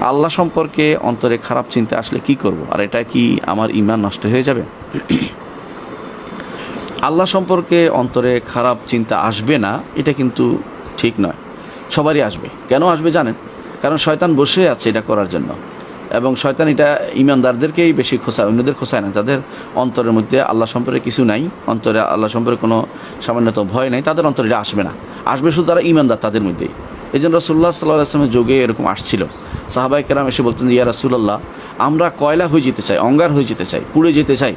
আল্লাহ সম্পর্কে অন্তরে খারাপ চিন্তা আসলে কি করব? আর এটা কি আমার ইমান নষ্ট হয়ে যাবে? আল্লাহ সম্পর্কে অন্তরে খারাপ চিন্তা আসবে না, এটা কিন্তু ঠিক নয়। সবারই আসবে। কেন আসবে জানেন? কারণ শয়তান বসে আছে এটা করার জন্য। এবং শয়তান এটা ইমানদারদেরকেই বেশি খোসায় অন্যদের খোসায় না। যাদের অন্তরের মধ্যে আল্লাহ সম্পর্কে কিছু নাই, অন্তরে আল্লাহ সম্পর্কে কোনো সামান্যত ভয় নাই, তাদের অন্তরে এটা আসবে না। আসবে শুধু তারা ইমানদার তাদের মধ্যেই। এই জন্য রসুল্লাহ সাল্লাহ আসলামের যোগে এরকম আসছিল। সাহাবাই কেরাম এসে বলতেন ইয়া রাসুল্লাহ আমরা কয়লা হয়ে যেতে চাই, অঙ্গার হয়ে যেতে চাই, পুড়ে যেতে চাই।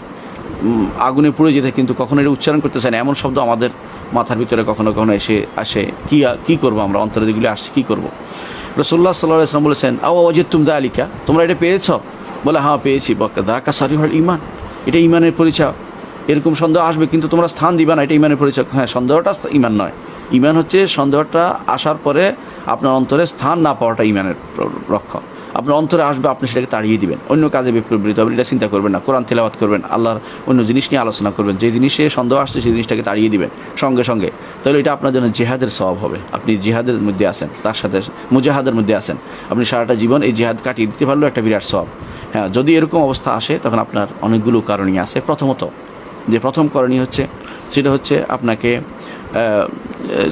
আগুনে পুড়ে যেতে কিন্তু কখনো এটা উচ্চারণ করতে চাই না। এমন শব্দ আমাদের মাথার ভিতরে কখনো কখনো এসে আসে। কি কি করব আমরা? অন্তরে যেগুলি আসছে, কী করব? রসুল্লাহ সাল্লাহ ইসলাম বলেছেন, আও অজিত তুম দা আলিকা তোমরা এটা পেয়েছ? বলে হ্যাঁ পেয়েছি। বক্কা দা কাসারি হল ইমান এটা ইমানের পরিচয়। এরকম সন্দেহ আসবে, কিন্তু তোমরা স্থান দিবা না, এটা ইমানের পরিচয়। হ্যাঁ সন্দেহটা ইমান নয়। ইমান হচ্ছে সন্দেহটা আসার পরে আপনার অন্তরে স্থান না পাওয়াটা ইমানের প্র- রক্ষা আপনার অন্তরে আসবে, আপনি সেটাকে তাড়িয়ে দিবেন। অন্য কাজে বিপ্লবিত হবেন, এটা চিন্তা করবেন না। কোরআন তেলাওয়াত করবেন, আল্লাহর অন্য জিনিস নিয়ে আলোচনা করবেন। যে জিনিসে সন্দেহ আসছে, সেই জিনিসটাকে তাড়িয়ে দিবেন। সঙ্গে সঙ্গে। তাহলে এটা আপনার জন্য জেহাদের স্বভাব হবে। আপনি জিহাদের মধ্যে আছেন, তার সাথে মুজাহাদের মধ্যে আছেন। আপনি সারাটা জীবন এই জিহাদ কাটিয়ে দিতে পারলেও একটা বিরাট স্বভাব হ্যাঁ যদি এরকম অবস্থা আসে, তখন আপনার অনেকগুলো কারণই আছে। প্রথমত, যে প্রথম করণীয় হচ্ছে, সেটা হচ্ছে আপনাকে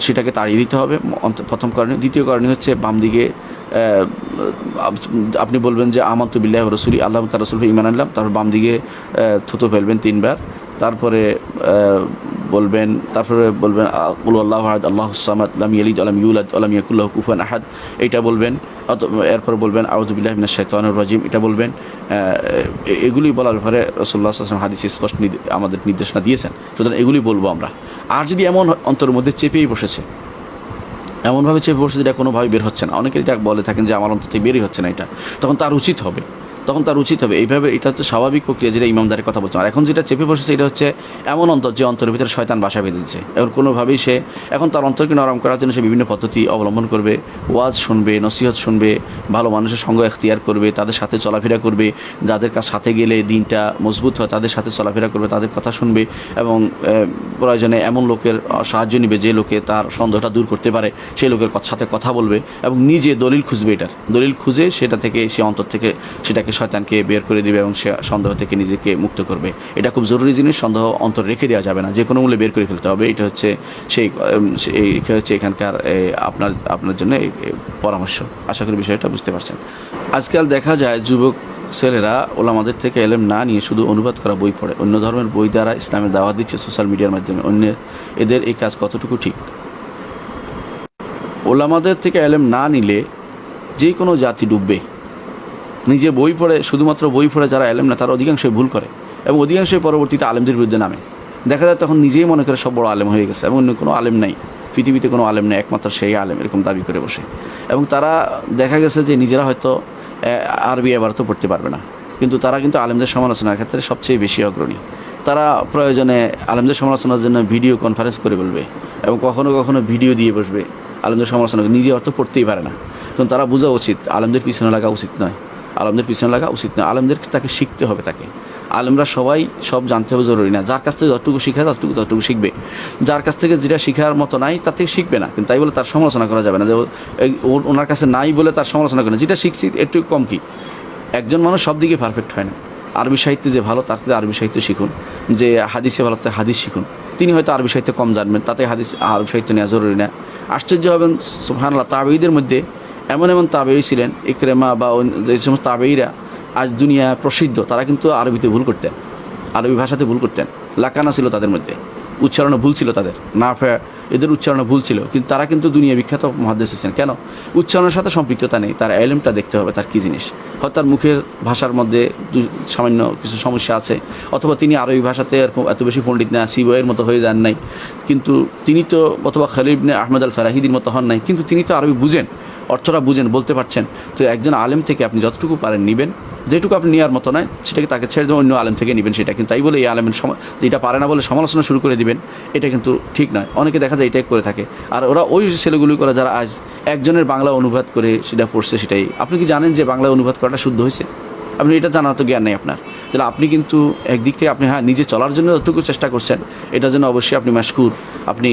সেটাকে তাড়িয়ে দিতে হবে। প্রথম কারণে দ্বিতীয় কারণে হচ্ছে বাম দিকে আপনি বলবেন যে আমন্ত বিল্লাহ রসুলি, আল্লাহ তার রসুল ইমান আনলাম, তারপর বাম দিকে থুতো ফেলবেন তিনবার। তারপরে বলবেন তারপরে বলবেন উল আল্লাহ আহাদ, আল্লাহ সামাদ আলাম ইয়ালিদ আলাম ইউলাদ আলাম ইয়াকুল্লাহ কুফান আহাদ। এটা বলবেন এরপর বলবেন আউজুবিল্লাহ মিনাশ শাইতানির রাজিম, এটা বলবেন এগুলি বলার পরে রসুল্লাহ হাদিস স্পষ্ট আমাদের নির্দেশনা দিয়েছেন। সুতরাং এগুলি বলব আমরা। আর যদি এমন অন্তরের মধ্যে চেপেই বসেছে, এমনভাবে চেপে বসেছে যেটা কোনোভাবে বের হচ্ছে না। অনেকে এটা বলে থাকেন যে, আমার অন্তর থেকে বেরই হচ্ছে না এটা। তখন তার উচিত হবে। তখন তার উচিত হবে। এইভাবে এটা হচ্ছে স্বাভাবিক প্রক্রিয়া যেটা ইমামদারের কথা বলছে আর এখন যেটা চেপে বসেছে এটা হচ্ছে এমন অন্তর যে অন্তরের ভিতরে শয়তান বাসা বেঁধেছে। এবার কোনোভাবেই সে এখন তার অন্তরকে নরম করার জন্য সে বিভিন্ন পদ্ধতি অবলম্বন করবে। ওয়াজ শুনবে, নসিহত শুনবে, ভালো মানুষের সঙ্গ এখতিয়ার করবে, তাদের সাথে চলাফেরা করবে, যাদের কাছ সাথে গেলে দিনটা মজবুত হয়, তাদের সাথে চলাফেরা করবে, তাদের কথা শুনবে এবং প্রয়োজনে এমন লোকের সাহায্য নিবে যে লোকে তার সন্দেহটা দূর করতে পারে, সেই লোকের সাথে কথা বলবে এবং নিজে দলিল খুঁজবে এটার। দলিল খুঁজে সেটা থেকে, সে অন্তর থেকে সেটাকে শয়তানকে বের করে দিবে এবং সে সন্দেহ থেকে নিজেকে মুক্ত করবে। এটা খুব জরুরি জিনিস, সন্দেহ অন্তর রেখে দেওয়া যাবে না। যে কোনো মূল্যে বের করে ফেলতে হবে। এটা হচ্ছে সেই হচ্ছে এখানকার আপনার আপনার জন্য পরামর্শ। আশা করি বিষয়টা বুঝতে পারছেন। আজকাল দেখা যায় যুবক ছেলেরা ওলামাদের থেকে এলেম না নিয়ে শুধু অনুবাদ করা বই পড়ে। অন্য ধর্মের বই দ্বারা ইসলামের দাওয়াত দিচ্ছে সোশ্যাল মিডিয়ার মাধ্যমে। অন্যের, এদের এই কাজ কতটুকু ঠিক? ওলামাদের থেকে এলেম না নিলে যে কোনো জাতি ডুববে। নিজে বই পড়ে, শুধুমাত্র বই পড়ে যারা এলেম না, তারা অধিকাংশই ভুল করে। এবং অধিকাংশই পরবর্তীতে আলেমদের বিরুদ্ধে নামে। দেখা যায় তখন নিজেই মনে করে সব বড় আলেম হয়ে গেছে, এবং অন্য কোনো আলেম নাই। পৃথিবীতে কোনো আলেম নেই, একমাত্র সেই আলেম, এরকম দাবি করে বসে। এবং তারা দেখা গেছে যে নিজেরা হয়তো আরবি এবার তো পড়তে পারবে না। কিন্তু তারা কিন্তু আলেমদের সমালোচনার ক্ষেত্রে সবচেয়ে বেশি অগ্রণী। তারা প্রয়োজনে আলেমদের সমালোচনার জন্য ভিডিও কনফারেন্স করে বলবে, এবং কখনো কখনো ভিডিও দিয়ে বসবে। আলেমদের সমালোচনা নিজে অর্থ পড়তেই পারে না। তখন তারা বোঝা উচিত, আলেমদের পিছনে লাগা উচিত নয়। আলেমদের পিছনে লাগা উচিত নয়। আলেমদের তাকে শিখতে হবে তাকে। আলমরা সবাই সব জানতে হবে জরুরি না। যার কাছ থেকে যতটুকু শিখে ততটুকু ততটুকু শিখবে। যার কাছ থেকে যেটা শেখার মতো নাই, তার থেকে শিখবে না। কিন্তু তাই বলে তার সমালোচনা করা যাবে না। যে ওনার কাছে নাই বলে তার সমালোচনা করে না। যেটা শিখছি একটু কম কি? একজন মানুষ সব দিকে পারফেক্ট হয় না। আরবি সাহিত্যে যে ভালো, তার থেকে আরবি সাহিত্য শিখুন। যে হাদিসে ভালো, তার হাদিস শিখুন। তিনি হয়তো আরবি সাহিত্য কম জানবেন। তাতে হাদিস আরবি সাহিত্য নেওয়া জরুরি না। আশ্চর্য হবেন সুহানাল্লাহ তাবেইদের মধ্যে এমন এমন তাবেই ছিলেন, ইকরেমা বা যে সমস্ত তাবেইরা আজ দুনিয়া প্রসিদ্ধ, তারা কিন্তু আরবিতে ভুল করতেন, আরবি ভাষাতে ভুল করতেন, লাকানা ছিল তাদের মধ্যে উচ্চারণে ভুল ছিল তাদের না ফে এদের উচ্চারণে ভুল ছিল, কিন্তু তারা কিন্তু দুনিয়া বিখ্যাত মহাদেশ ছিলেন, কেন? উচ্চারণের সাথে সম্পৃক্ততা নেই, তার এলেমটা দেখতে হবে, তার কী জিনিস? হয়তো তার মুখের ভাষার মধ্যে সামান্য কিছু সমস্যা আছে, অথবা তিনি আরবি ভাষাতে এরকম এত বেশি পণ্ডিত না সিবয়ের মতো হয়ে যান নাই, কিন্তু তিনি তো, অথবা খালিবনে আহমেদ আল ফারাহিদির মতো হন নাই, কিন্তু তিনি তো আরবি বুঝেন অর্থটা বুঝেন, বলতে পারছেন, তো একজন আলেম থেকে আপনি যতটুকু পারেন নেবেন, যেটুকু আপনি নেওয়ার মতো নয়, সেটাকে তাকে ছেড়ে দেবেন, অন্য আলেম থেকে নেবেন সেটা। কিন্তু তাই বলে এই আলেমের সময় যেটা পারে না বলে সমালোচনা শুরু করে দিবেন, এটা কিন্তু ঠিক নয়। অনেকে দেখা যায় এটাই করে থাকে। আর ওরা ওই ছেলেগুলি করে যারা আজ একজনের বাংলা অনুবাদ করে সেটা পড়ছে সেটাই। আপনি কি জানেন যে বাংলা অনুবাদ করাটা শুদ্ধ হয়েছে? আপনি এটা জানার তো জ্ঞান নেই আপনার। তাহলে আপনি কিন্তু একদিক থেকে আপনি হ্যাঁ নিজে চলার জন্য যতটুকু চেষ্টা করছেন, এটার জন্য অবশ্যই আপনি মাসকুর আপনি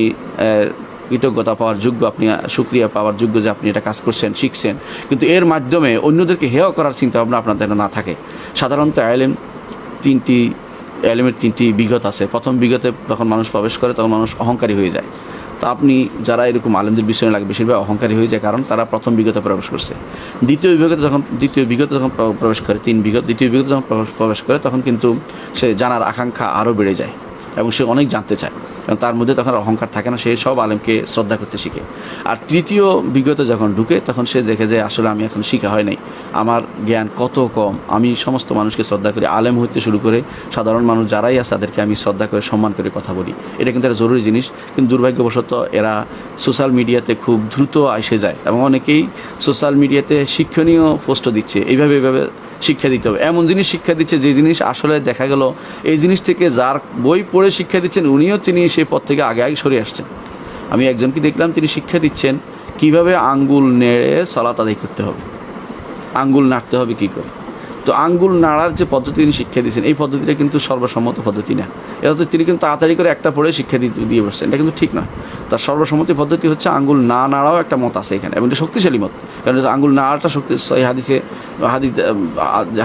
কৃতজ্ঞতা পাওয়ার যোগ্য আপনি, সুক্রিয়া পাওয়ার যোগ্য যে আপনি এটা কাজ করছেন, শিখছেন। কিন্তু এর মাধ্যমে অন্যদেরকে হেয় করার চিন্তা ভাবনা আপনার যেন না থাকে। সাধারণত আইলেম তিনটি এলিমের তিনটি বিগত আছে। প্রথম বিগতে যখন মানুষ প্রবেশ করে, তখন মানুষ অহংকারী হয়ে যায়। তো আপনি যারা এরকম আলেমদের বিষয় লাগে, বেশিরভাগ অহংকারী হয়ে যায় কারণ তারা প্রথম বিগতে প্রবেশ করছে। দ্বিতীয় বিগতে যখন, দ্বিতীয় বিগত যখন প্রবেশ করে, তিন বিগত দ্বিতীয় বিগত যখন প্রবেশ- করে, তখন কিন্তু সে জানার আকাঙ্ক্ষা আরও বেড়ে যায় এবং সে অনেক জানতে চায়। তার মধ্যে তখন অহংকার থাকে না, সে সব আলেমকে শ্রদ্ধা করতে শিখে। আর তৃতীয় বিগত যখন ঢুকে, তখন সে দেখে যে আসলে আমি এখন শিখা হয় নাই। আমার জ্ঞান কত কম? আমি সমস্ত মানুষকে শ্রদ্ধা করি, আলেম হইতে শুরু করে সাধারণ মানুষ যারাই আছে, তাদেরকে আমি শ্রদ্ধা করে, সম্মান করে কথা বলি। এটা কিন্তু একটা জরুরি জিনিস, কিন্তু দুর্ভাগ্যবশত এরা সোশ্যাল মিডিয়াতে খুব দ্রুত এসে যায় এবং অনেকেই সোশ্যাল মিডিয়াতে শিক্ষণীয় পোস্টও দিচ্ছে। এইভাবে এইভাবে শিক্ষা দিতে হবে। এমন জিনিস শিক্ষা দিচ্ছে যে জিনিস আসলে দেখা গেল, এই জিনিস থেকে যার বই পড়ে শিক্ষা দিচ্ছেন, উনিও তিনি সেই পথ থেকে আগে আগে সরে আসছেন। আমি একজনকে দেখলাম, তিনি শিক্ষা দিচ্ছেন, কীভাবে আঙ্গুল নেড়ে সলাত আদায় করতে হবে। আঙ্গুল নাড়তে হবে কি করে? তো আঙ্গুল নাড়ার যে পদ্ধতি তিনি শিক্ষা দিয়েছেন, এই পদ্ধতিটা কিন্তু সর্বসম্মত পদ্ধতি না। এটা হচ্ছে তিনি কিন্তু তাড়াতাড়ি করে একটা পড়ে শিক্ষা দিয়ে দিয়ে বসছেন। এটা কিন্তু ঠিক না। তার সর্বসম্মতি পদ্ধতি হচ্ছে আঙ্গুল না নাড়াও একটা মত আছে এখানে, এবং এটা শক্তিশালী মত। কারণ আঙ্গুল নাড়াটা শক্তি হাদিসে, হাদিস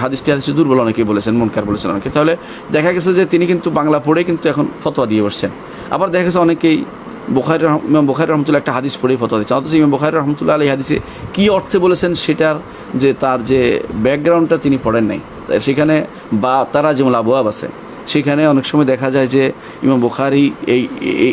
হাদিসটি হাদিসে দুর্বল অনেকে বলেছেন, মনকার বলেছেন অনেকে। তাহলে দেখা গেছে যে তিনি কিন্তু বাংলা পড়ে কিন্তু এখন ফতোয়া দিয়ে বসছেন। আবার দেখা গেছে অনেকেই বোখারি ইমাম বোখারি রহমতুল্লাহ একটা হাদিস পড়েই ফতোয়া দিচ্ছে। অথচ ইমাম বোখারি রহমতুল্লাহ আলী হাদিসে কী অর্থে বলেছেন সেটার যে তার যে ব্যাকগ্রাউন্ডটা তিনি পড়েন নাই। সেখানে বা তারা যেমন আবহাওয়া আছে, সেখানে অনেক সময় দেখা যায় যে ইমাম বুখারি এই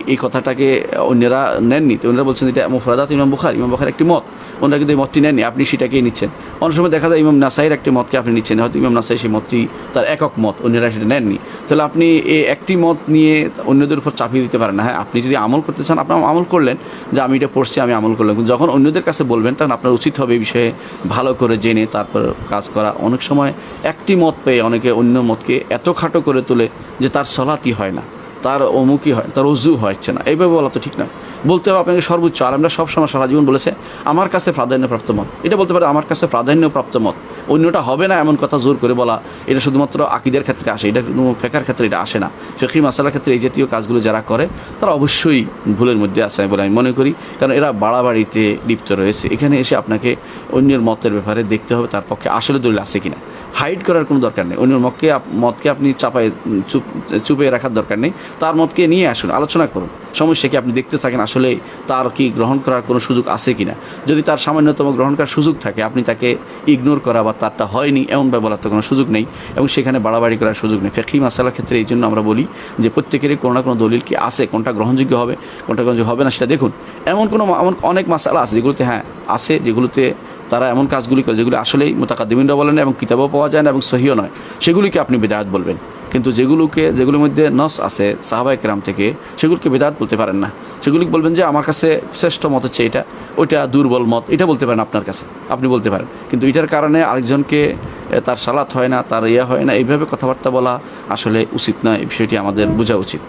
এই- কথাটাকে অন্যরা নেননি। তো ওনারা বলছেন এটা মুফরাদাত ইমাম বুখারি। ইমাম বুখারি একটি মত। ওনারা কিন্তু এই মতটি নেননি, আপনি সেটাকেই নিচ্ছেন। অনেক সময় দেখা যায় ইমাম নাসাইয়ের একটি মতকে আপনি নিচ্ছেন, হয়তো ইমাম নাসাই সেই মতটি তার একক মত, অন্যরা সেটা নেননি। তাহলে আপনি এই একটি মত নিয়ে অন্যদের উপর চাপিয়ে দিতে পারেন না। হ্যাঁ আপনি যদি আমল করতে চান, আপনি আমল করলেন যে আমি এটা পড়ছি, আমি আমল করলাম। যখন অন্যদের কাছে বলবেন, তখন আপনার উচিত হবে এই বিষয়ে ভালো করে জেনে তারপর কাজ করা। অনেক সময় একটি মত পেয়ে অনেকে অন্য মতকে এত খাটো করে তোলে যে তার সলাতি হয় না, তার অমুকই হয়, তার অজু হচ্ছে না। এইভাবে বলা তো ঠিক না। বলতে হবে আপনাকে সর্বোচ্চ। আর আমরা সবসময় সারা জীবন বলেছে, আমার কাছে প্রাধান্যপ্রাপ্ত মত। এটা বলতে পারে, আমার কাছে প্রাধান্যপ্রাপ্ত মত। অন্যটা হবে না এমন কথা জোর করে বলা। এটা শুধুমাত্র আকিদের ক্ষেত্রে আসে, এটা কোনো ফেকার ক্ষেত্রে এটা আসে না। ফেকি মাসালার ক্ষেত্রে এই জাতীয় কাজগুলো যারা করে, তারা অবশ্যই ভুলের মধ্যে আসে বলে আমি মনে করি। কারণ এরা বাড়াবাড়িতে লিপ্ত রয়েছে। এখানে এসে আপনাকে অন্যের মতের ব্যাপারে দেখতে হবে, তার পক্ষে আসলে দলিল আছে কিনা। হাইড করার কোনো দরকার নেই। অন্যের মতকে মতকে আপনি চাপায় চুপ, চুপে রাখার দরকার নেই। তার মতকে নিয়ে আসুন, আলোচনা করুন। সমস্যা কি? আপনি দেখতে থাকেন, আসলে তার কি গ্রহণ করার কোনো সুযোগ আছে কিনা? যদি তার সামান্যতম গ্রহণ করার সুযোগ থাকে, আপনি তাকে ইগনোর করা বা তারটা হয়নি এমনভাবে বলার তো কোনো সুযোগ নেই। এবং সেখানে বাড়াবাড়ি করার সুযোগ নেই। ফেকি মাসালার ক্ষেত্রে এই জন্য আমরা বলি যে প্রত্যেকেরই কোনো না কোনো দলিল কি আছে, কোনটা গ্রহণযোগ্য হবে, কোনটা গ্রহণযোগ্য হবে না, সেটা দেখুন। এমন কোনো এমন অনেক মাসালা আছে যেগুলোতে হ্যাঁ আছে যেগুলোতে তারা এমন কাজগুলি করে যেগুলি আসলেই মোতাকাদ্দিমিনরা বলেন এবং কিতাবও পাওয়া যায় না এবং সহিও নয়। সেগুলিকে আপনি বেদায়াত বলবেন। কিন্তু যেগুলোকে, যেগুলোর মধ্যে নস আছে সাহাবাই কেরাম থেকে, সেগুলোকে বেদায়াত বলতে পারেন না। সেগুলি বলবেন যে, আমার কাছে শ্রেষ্ঠ মত হচ্ছে এটা। ওইটা দুর্বল মত। এটা বলতে পারেন আপনার কাছে। আপনি বলতে পারেন। কিন্তু এটার কারণে আরেকজনকে তার সালাত হয় না, তার ইয়া হয় না, এইভাবে কথাবার্তা বলা আসলে উচিত নয় এই বিষয়টি আমাদের বোঝা উচিত।